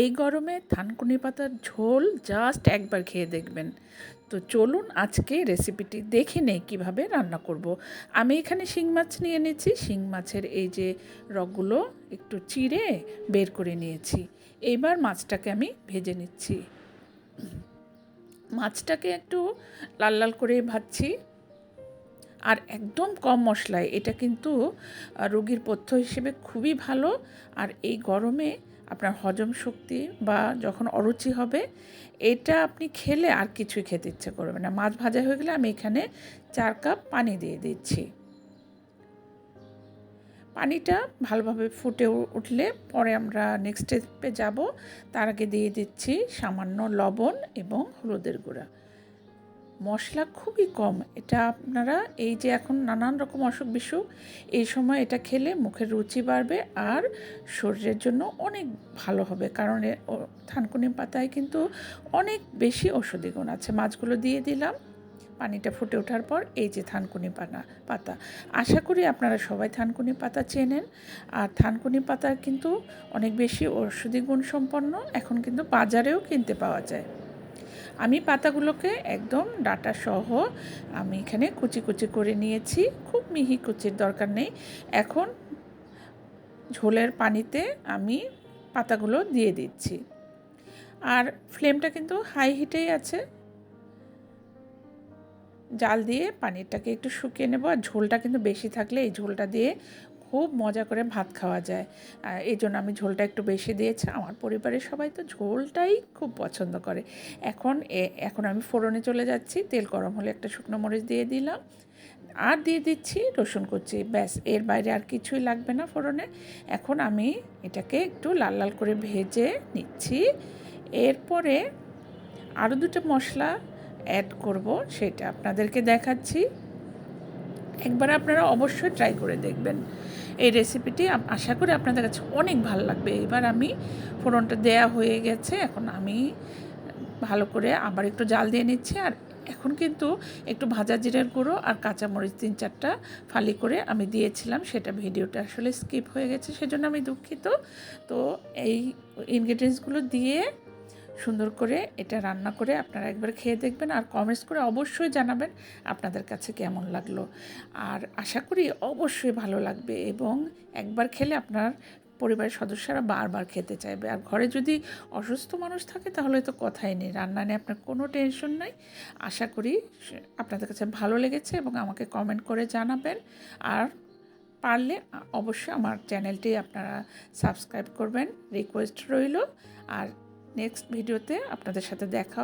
এই গরমে থানকুনি পাতার ঝোল জাস্ট একবার খেয়ে দেখবেন। তো চলুন আজকে রেসিপিটি দেখে নেই কীভাবে রান্না করব। আমি এখানে শিং মাছ নিয়ে নিয়েছি। শিং মাছের এই যে রগগুলো একটু চিড়ে বের করে নিয়েছি। এইবার মাছটাকে আমি ভেজে নিচ্ছি। মাছটাকে একটু লাল লাল করে ভাজছি। আর একদম কম মশলায়, এটা কিন্তু রোগীর পথ্য হিসেবে খুবই ভালো। আর এই গরমে আপনার হজম শক্তি বা যখন অরুচি হবে, এটা আপনি খেলে আর কিছুই খেতে ইচ্ছে করবে না। মাছ ভাজা হয়ে গেলে আমি এখানে চার কাপ পানি দিয়ে দিচ্ছি। পানিটা ভালোভাবে ফুটে উঠলে পরে আমরা নেক্সট স্টেপে যাব। তার আগে দিয়ে দিচ্ছি সামান্য লবণ এবং হলুদের গুঁড়া। মশলা খুবই কম। এটা আপনারা এই যে এখন নানান রকম অসুখ বিসুখ, এই সময় এটা খেলে মুখের রুচি বাড়বে আর শরীরের জন্য অনেক ভালো হবে। কারণ থানকুনি পাতায় কিন্তু অনেক বেশি ঔষধি গুণ আছে। মাছগুলো দিয়ে দিলাম, পানিটা ফুটে ওঠার পর এই যে থানকুনি পাতা পাতা। আশা করি আপনারা সবাই থানকুনি পাতা চেনেন। আর থানকুনি পাতা কিন্তু অনেক বেশি ঔষধি গুণ সম্পন্ন, এখন কিন্তু বাজারেও কিনতে পাওয়া যায়। আমি পাতাগুলোকে একদম ডাটা সহ আমি এখানে কুচি কুচি করে নিয়েছি। খুব মিহি কুচির দরকার নেই। এখন ঝোলের পানিতে আমি পাতাগুলো দিয়ে দিচ্ছি। আর ফ্লেমটা কিন্তু হাই হিটেই আছে। জাল দিয়ে পানিরটাকে একটু শুকিয়ে নেব। আর ঝোলটা কিন্তু বেশি থাকলে এই ঝোলটা দিয়ে খুব মজা করে ভাত খাওয়া যায়। এই জন্য আমি ঝোলটা একটু বেশি দিয়েছি। আমার পরিবারের সবাই তো ঝোলটাই খুব পছন্দ করে। এখন এখন আমি ফোড়নে চলে যাচ্ছি। তেল গরম হলে একটা শুকনো মরিচ দিয়ে দিলাম। আর দিয়ে দিচ্ছি রসুন কুচি। ব্যাস, এর বাইরে আর কিছুই লাগবে না ফোড়নে। এখন আমি এটাকে একটু লাল লাল করে ভেজে নিচ্ছি। এরপরে আরও দুটো মশলা অ্যাড করব, সেটা আপনাদেরকে দেখাচ্ছি। একবার আপনারা অবশ্যই ট্রাই করে দেখবেন। এই রেসিপিটি আশা করি আপনাদের কাছে অনেক ভালো লাগবে। এবার আমি ফোড়নটা দেয়া হয়ে গেছে, এখন আমি ভালো করে আবার একটু জাল দিয়ে নিচ্ছি, আর এখন কিন্তু একটু ভাজা জিরের গুঁড়ো আর কাঁচামরিচ তিন চারটা ফালি করে আমি দিয়েছিলাম, সেটা ভিডিওটা আসলে স্কিপ হয়ে গেছে, সেজন্য আমি দুঃখিত। তো এই ইনগ্রিডিয়েন্টসগুলো দিয়ে সুন্দর করে এটা রান্না করে আপনারা একবার খেয়ে দেখবেন আর কমেন্টস করে অবশ্যই জানাবেন আপনাদের কাছে কেমন লাগল। আর আশা করি অবশ্যই ভালো লাগবে এবং একবার খেলে আপনার পরিবারের সদস্যরা বারবার খেতে চাইবে। আর ঘরে যদি অসুস্থ মানুষ থাকে তাহলে তো কথাই নেই, রান্না নিয়ে আপনার কোনো টেনশন নাই। আশা করি আপনাদের কাছে ভালো লেগেছে এবং আমাকে কমেন্ট করে জানাবেন। আর পারলে অবশ্যই আমার চ্যানেলটি আপনারা সাবস্ক্রাইব করবেন রিকোয়েস্ট রইল। আর নেক্সট ভিডিওতে আপনাদের সাথে দেখা